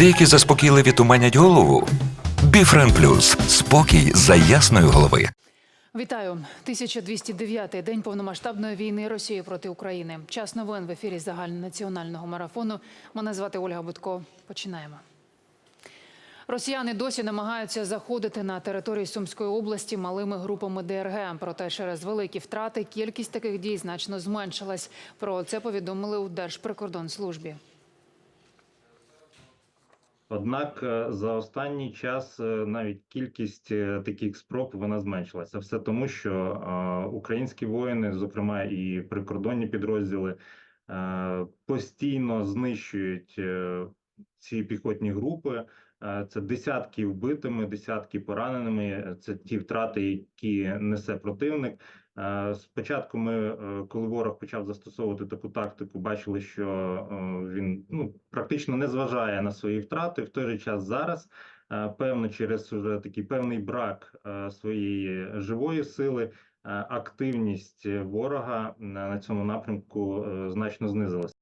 Деякі заспокійливі туманять голову. Біфрен Плюс спокій за ясної голови. Вітаю 1209-й день повномасштабної війни Росії проти України. Час новин в ефірі загальнонаціонального марафону. Мене звати Ольга Будко. Починаємо. Росіяни досі намагаються заходити на територію Сумської області малими групами ДРГ. Проте через великі втрати кількість таких дій значно зменшилась. Про це повідомили у Держприкордонслужбі. Однак е, за останній час е, навіть кількість е, таких спроб вона зменшилася. Все тому, що українські воїни, зокрема і прикордонні підрозділи, постійно знищують ці піхотні групи. Це десятки вбитими, десятки пораненими. Це ті втрати, які несе противник. Е, Спочатку ми, е, коли ворог почав застосовувати таку тактику, бачили, що е, він ну практично не зважає на свої втрати. В той же час зараз, певно, через вже такий певний брак своєї живої сили, активність ворога на цьому напрямку значно знизилася.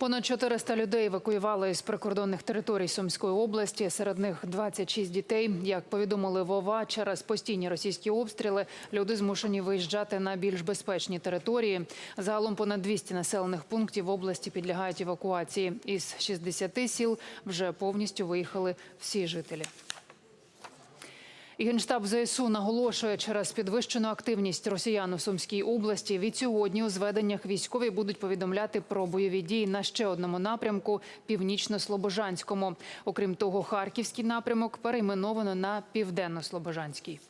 Понад 400 людей евакуювали з прикордонних територій Сумської області. Серед них 26 дітей. Як повідомили Вова, через постійні російські обстріли люди змушені виїжджати на більш безпечні території. Загалом понад 200 населених пунктів в області підлягають евакуації. Із 60 сіл вже повністю виїхали всі жителі. Генштаб ЗСУ наголошує, через підвищену активність росіян у Сумській області від сьогодні у зведеннях військові будуть повідомляти про бойові дії на ще одному напрямку північно-слобожанському. Окрім того, харківський напрямок перейменовано на південно-слобожанський.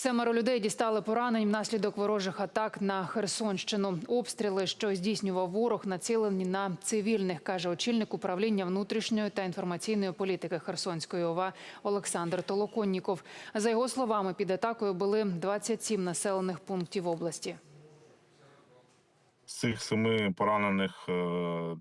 Семеро людей дістали поранень внаслідок ворожих атак на Херсонщину. Обстріли, що здійснював ворог, націлені на цивільних, каже очільник управління внутрішньої та інформаційної політики Херсонської ОВА Олександр Толоконніков. За його словами, під атакою були 27 населених пунктів області. З цих семи поранених е,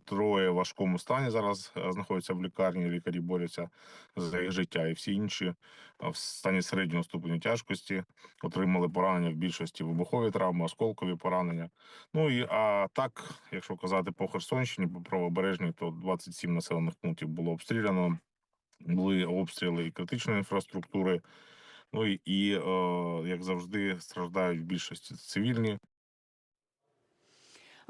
троє в важкому стані зараз е, знаходяться в лікарні. Лікарі борються за їх життя, і всі інші в стані середнього ступеню тяжкості отримали поранення в більшості вибухові травми, осколкові поранення. Ну і а так, якщо казати по Херсонщині, по правобережній, то 27 населених пунктів було обстріляно. Були обстріли і критичної інфраструктури. Ну і, і е, як завжди, страждають в більшості цивільні.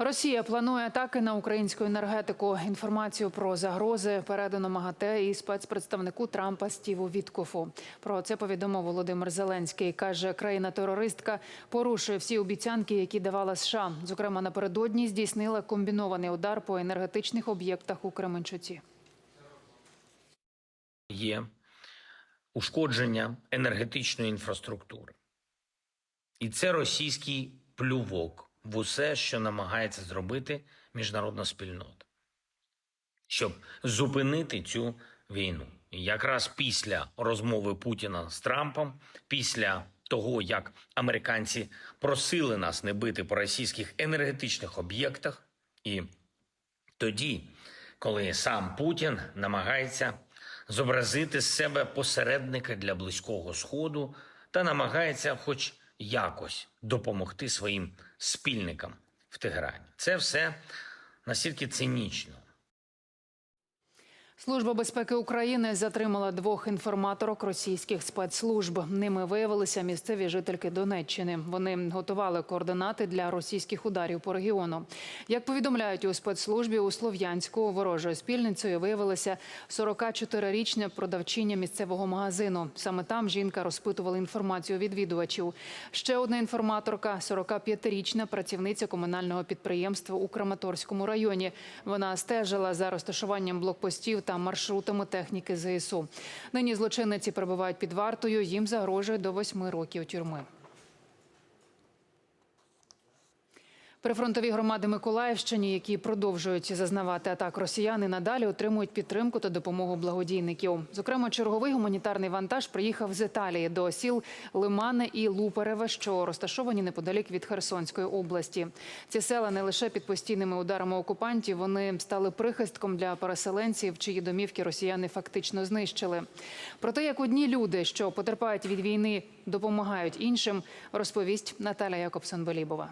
Росія планує атаки на українську енергетику. Інформацію про загрози передано МАГАТЕ і спецпредставнику Трампа Стіву Віткофу. Про це повідомив Володимир Зеленський. каже, країна-терористка порушує всі обіцянки, які давала США. Зокрема, напередодні здійснила комбінований удар по енергетичних об'єктах у Кременчуці. є ушкодження енергетичної інфраструктури. І це російський плювок в усе, що намагається зробити міжнародна спільнота, щоб зупинити цю війну. І якраз після розмови Путіна з Трампом, після того, як американці просили нас не бити по російських енергетичних об'єктах, і тоді, коли сам Путін намагається зобразити з себе посередника для близького сходу та намагається, хоч якось, допомогти своїм спільникам в Тегерані. Це все настільки цинічно. Служба безпеки України затримала двох інформаторок російських спецслужб. Ними виявилися місцеві жительки Донеччини. Вони готували координати для російських ударів по регіону. Як повідомляють у спецслужбі у Слов'янську, ворожою спільницею виявилася 44-річна продавчиня місцевого магазину. Саме там жінка розпитувала інформацію відвідувачів. Ще одна інформаторка – 45-річна працівниця комунального підприємства у Краматорському районі. Вона стежила за розташуванням блокпостів та маршрутами техніки ЗСУ. Нині злочинниці перебувають під вартою. Їм загрожує до восьми років тюрми. Прифронтові громади Миколаївщини, які продовжують зазнавати атак росіян, і надалі отримують підтримку та допомогу благодійників. Зокрема, черговий гуманітарний вантаж приїхав з Італії до сіл Лимане і Лупереве, що розташовані неподалік від Херсонської області. Ці села не лише під постійними ударами окупантів, вони стали прихистком для переселенців, чиї домівки росіяни фактично знищили. Про те, як одні люди, що потерпають від війни, допомагають іншим, розповість Наталя Якобсон-Белібова.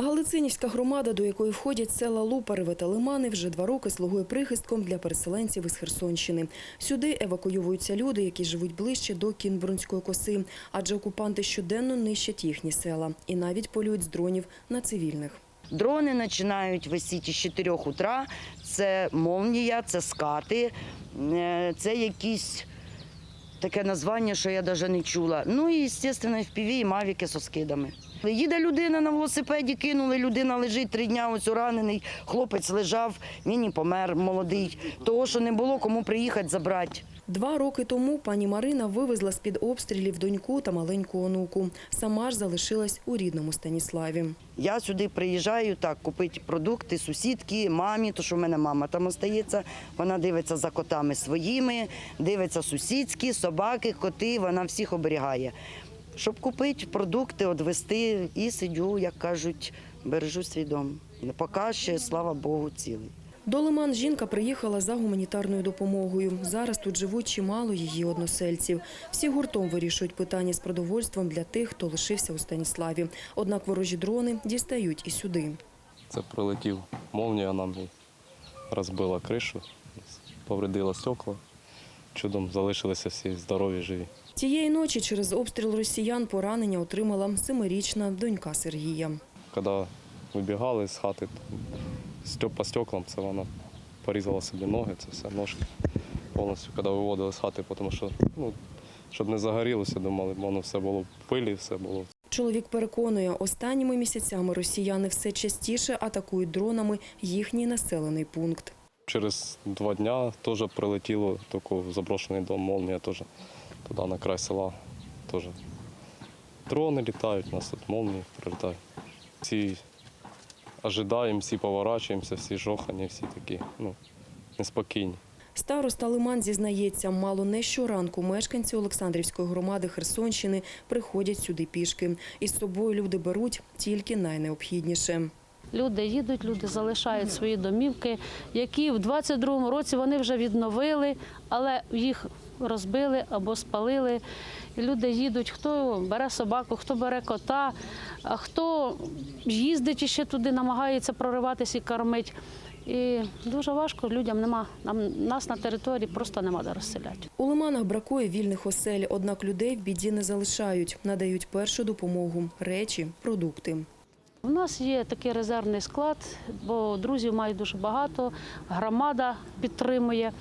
Галицинівська громада, до якої входять села Лупариве та Лимани, вже два роки слугує прихистком для переселенців із Херсонщини. Сюди евакуюються люди, які живуть ближче до Кінбурнської коси, адже окупанти щоденно нищать їхні села і навіть полюють з дронів на цивільних. Дрони починають висіти з 4 утра. Це молнія, це скати, е, це якісь таке названня, що я навіть не чула. Ну і, звісно, FPV і мавіки з скидами. Їде людина на велосипеді, кинули, людина лежить три дня, ось уранений, хлопець лежав, він і помер молодий. Того, що не було кому приїхати забрати. Два роки тому пані Марина вивезла з-під обстрілів доньку та маленьку онуку. Сама ж залишилась у рідному Станіславі. Я сюди приїжджаю так, купити продукти сусідки, мамі, то що в мене мама там остається. Вона дивиться за котами своїми, дивиться сусідські, собаки, коти, вона всіх оберігає. Щоб купити продукти, відвести і сидю, як кажуть, бережу свій дом. Поки ще, слава Богу, цілий. До Лиман жінка приїхала за гуманітарною допомогою. Зараз тут живуть чимало її односельців. Всі гуртом вирішують питання з продовольством для тих, хто лишився у Станіславі. Однак ворожі дрони дістають і сюди. Це прилетів молнія нам і розбила кришу, повредила стекла. Чудом залишилися всі здорові, живі. Тієї ночі через обстріл росіян поранення отримала семирічна донька Сергія. Коли вибігали з хати, по стеклам, це вона порізала собі ноги, це все ножки. Повністю, коли виводили з хати, тому що, ну, щоб не загорілося, думали, воно все було в пилі, все було Чоловік переконує, останніми місяцями росіяни все частіше атакують дронами їхній населений пункт. Через два дня теж прилетіло тільки заброшений дом, молнія теж туди на край села. Теж. Дрони літають, у нас тут молнії прилітають. Всі ожидаємо, всі поворачуємося, всі жохані, всі такі ну, неспокійні. Староста Лиман зізнається, мало не щоранку мешканці Олександрівської громади Херсонщини приходять сюди пішки. Із собою люди беруть тільки найнеобхідніше. Люди їдуть, люди залишають свої домівки, які в 22-му році вони вже відновили, але їх розбили або спалили. І люди їдуть, хто бере собаку, хто бере кота, а хто їздить іще туди, намагається прориватися і кормить. І дуже важко людям нема. Нам нас на території просто нема де розселяти. У Лиманах бракує вільних осель, однак людей в біді не залишають, надають першу допомогу – речі, продукти. У нас є такий резервний склад, бо друзів мають дуже багато, громада підтримує.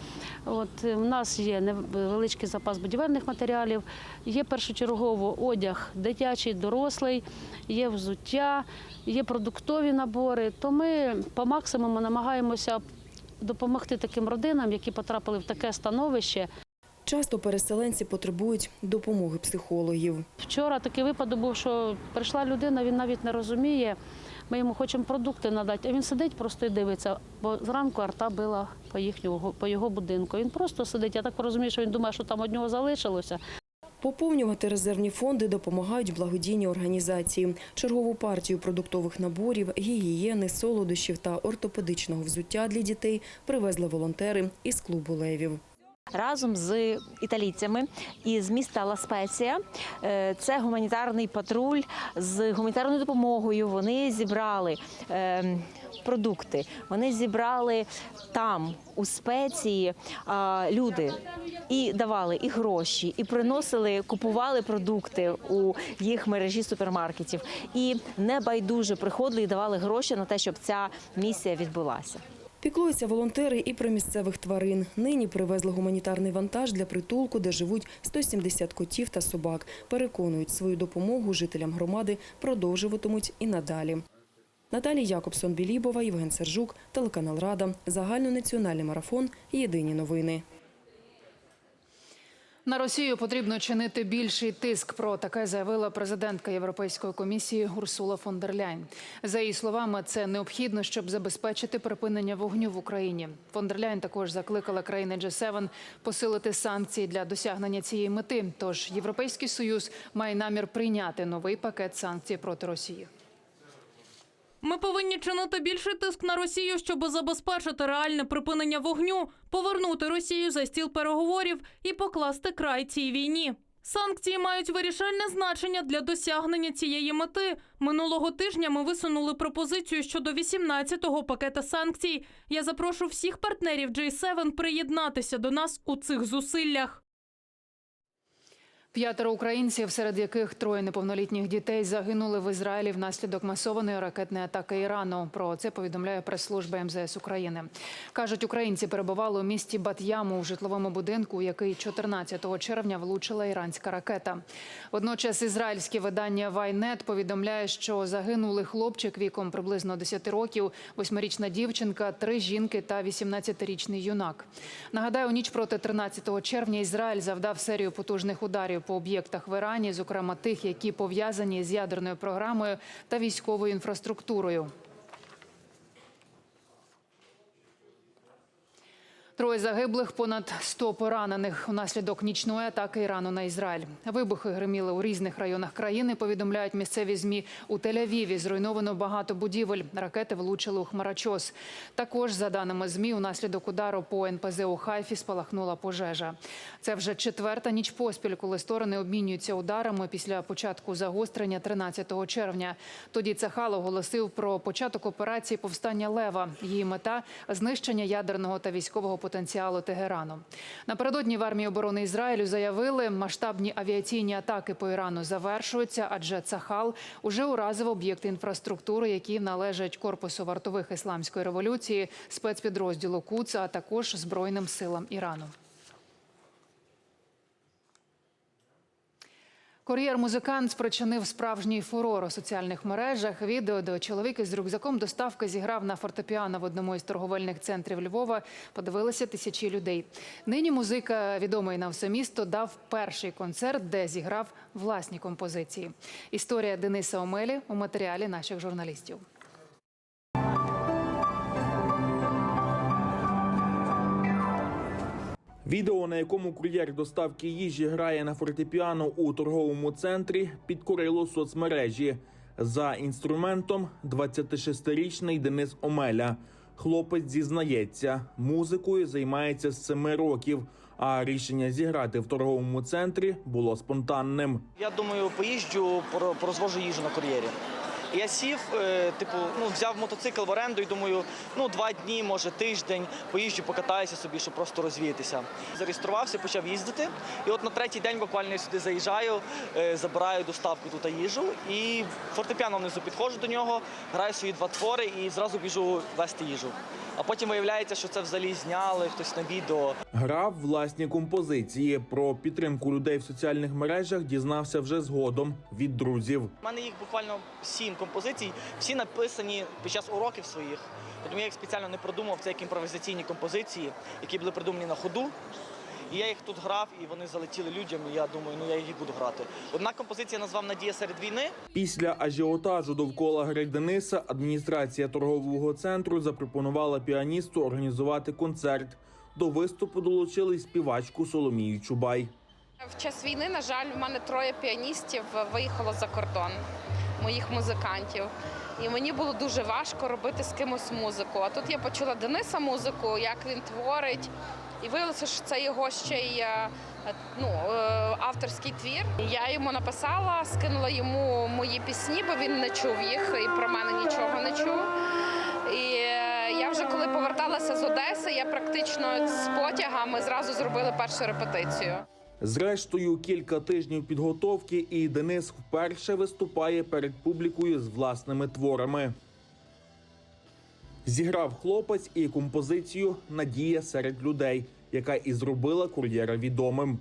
От, е, у нас є невеличкий запас будівельних матеріалів, є першочергово одяг дитячий, дорослий, є взуття, є продуктові набори. То ми по максимуму намагаємося допомогти таким родинам, які потрапили в таке становище. Часто переселенці потребують допомоги психологів. Вчора такий випадок був, що прийшла людина, він навіть не розуміє. Ми йому хочемо продукти надати, а він сидить просто і дивиться, бо зранку арта била по їхнього по його будинку. Він просто сидить. Я так розумію, що він думає, що там од нього залишилося. Поповнювати резервні фонди допомагають благодійні організації. Чергову партію продуктових наборів, гігієни, солодощів та ортопедичного взуття для дітей привезли волонтери із клубу левів. Разом з італійцями із міста Ла Спеція. Е, Це гуманітарний патруль з гуманітарною допомогою. Вони зібрали е, продукти. Вони зібрали там, у спеції, люди і давали і гроші, і приносили, купували продукти у їх мережі супермаркетів. І небайдуже приходили і давали гроші на те, щоб ця місія відбулася. Піклуються волонтери і про місцевих тварин. Нині привезли гуманітарний вантаж для притулку, де живуть 170 котів та собак. Переконують, свою допомогу жителям громади продовжуватимуть і надалі. Наталія Якобсон Білібова, Євген Сержук, телеканал Рада, загальнонаціональний марафон. Єдині новини. На Росію потрібно чинити більший тиск. Про таке заявила президентка Європейської комісії Урсула фон дер Ляйн. За її словами, це необхідно, щоб забезпечити припинення вогню в Україні. Фон дер Ляйн також закликала країни G7 посилити санкції для досягнення цієї мети. Тож Європейський союз має намір прийняти новий пакет санкцій проти Росії. Ми повинні чинити більший тиск на Росію, щоб забезпечити реальне припинення вогню, повернути Росію за стіл переговорів і покласти край цій війні. Санкції мають вирішальне значення для досягнення цієї мети. Минулого тижня ми висунули пропозицію щодо 18-го пакета санкцій. Я запрошу всіх партнерів J7 приєднатися до нас у цих зусиллях. П'ятеро українців, серед яких троє неповнолітніх дітей, загинули в Ізраїлі внаслідок масованої ракетної атаки Ірану. Про це повідомляє прес-служба МЗС України. кажуть, українці перебували у місті Бат'яму у житловому будинку, який 14 червня влучила іранська ракета. Водночас ізраїльське видання Вайнет повідомляє, що загинули хлопчик віком приблизно 10 років, восьмирічна дівчинка, три жінки та 18-річний юнак. Нагадаю, у ніч проти 13 червня Ізраїль завдав серію потужних ударів по об'єктах в Ірані, зокрема тих, які пов'язані з ядерною програмою та військовою інфраструктурою. Троє загиблих, понад 100 поранених внаслідок нічної атаки Ірану на Ізраїль. Вибухи гриміли у різних районах країни. Повідомляють місцеві змі у Тель-Авіві. Зруйновано багато будівель. Ракети влучили у хмарочос. Також за даними змі, унаслідок удару по НПЗ у Хайфі спалахнула пожежа. Це вже четверта ніч поспіль, коли сторони обмінюються ударами після початку загострення 13 червня. Тоді Цахал оголосив про початок операції повстання Лева. Її мета знищення ядерного та військового потенціалу Тегерану. Напередодні в армії оборони Ізраїлю заявили, масштабні авіаційні атаки по Ірану завершуються, адже Цахал уже уразив об'єкти інфраструктури, які належать корпусу вартових ісламської революції, спецпідрозділу КУЦ, а також збройним силам Ірану. Кур'єр-музикант спричинив справжній фурор у соціальних мережах. Відео, де чоловік із рюкзаком доставки зіграв на фортепіано в одному із торговельних центрів Львова. Подивилися тисячі людей. Нині музика, відомий на все місто, дав перший концерт, де зіграв власні композиції. Історія Дениса Омелі у матеріалі наших журналістів. Відео, на якому кур'єр доставки їжі грає на фортепіано у торговому центрі, підкорило соцмережі. За інструментом 26-річний Денис Омеля. Хлопець зізнається, музикою займається з 7 років, а рішення зіграти в торговому центрі було спонтанним. Я думаю, поїжджу, пор- порозвожу їжу на кур'єрі. Я сів, е, типу, ну взяв мотоцикл в оренду і думаю, ну два дні, може тиждень, поїжджу, покатаюся собі, щоб просто розвіятися. Зареєструвався, почав їздити. І от на третій день буквально я сюди заїжджаю, е, забираю доставку тут їжу і фортепіано внизу підходжу до нього, граю свої два твори і зразу біжу вести їжу. А потім виявляється, що це взагалі зняли хтось на відео. Грав власні композиції. Про підтримку людей в соціальних мережах дізнався вже згодом від друзів. У мене їх буквально сім композицій, всі написані під час уроків своїх. Тому я їх спеціально не продумав. Це як імпровізаційні композиції, які були придумані на ходу. І я їх тут грав, і вони залетіли людям. І я думаю, ну я їх і буду грати. Одна композиція назвав Надія серед війни. Після ажіотажу довкола гри Дениса адміністрація торгового центру запропонувала піаністу організувати концерт. До виступу долучили співачку Соломію Чубай. В час війни, на жаль, в мене троє піаністів виїхало за кордон, моїх музикантів. І мені було дуже важко робити з кимось музику. А тут я почула Дениса музику, як він творить. І виявилося, що це його ще й е, ну, е, авторський твір. Я йому написала, скинула йому мої пісні, бо він не чув їх і про мене нічого не чув. І е, я вже коли поверталася з Одеси, я практично з потяга ми зразу зробили першу репетицію. Зрештою, кілька тижнів підготовки, і Денис вперше виступає перед публікою з власними творами. Зіграв хлопець і композицію Надія серед людей, яка і зробила кур'єра відомим.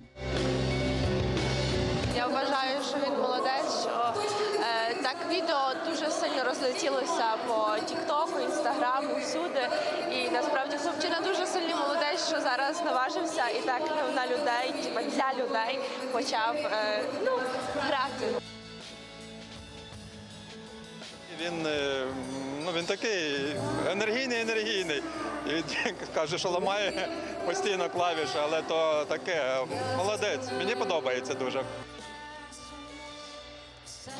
Я вважаю, що він молодець, що е, так відео розлетілося по Тіктоку, Інстаграму, всюди. І насправді хлопчина дуже сильний молодець, що зараз наважився і так на людей, типа для людей почав е, ну, грати. Він, е, ну, він такий енергійний, енергійний. І він каже, що ламає постійно клавіші, але то таке молодець. Мені подобається дуже.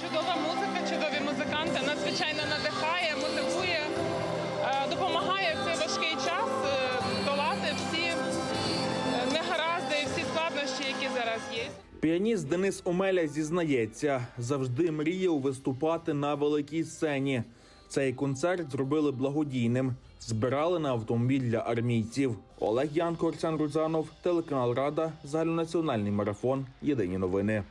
Чудова музика, надзвичайно надихає, мотивує, е, допомагає в цей важкий час е, долати всі е, негаразди, всі складнощі, які зараз є. Піаніст Денис Омеля зізнається, завжди мріяв виступати на великій сцені. Цей концерт зробили благодійним, збирали на автомобіль для армійців. Олег Янко, Олександр Рузанов, телеканал Рада, загальнонаціональний марафон. Єдині новини.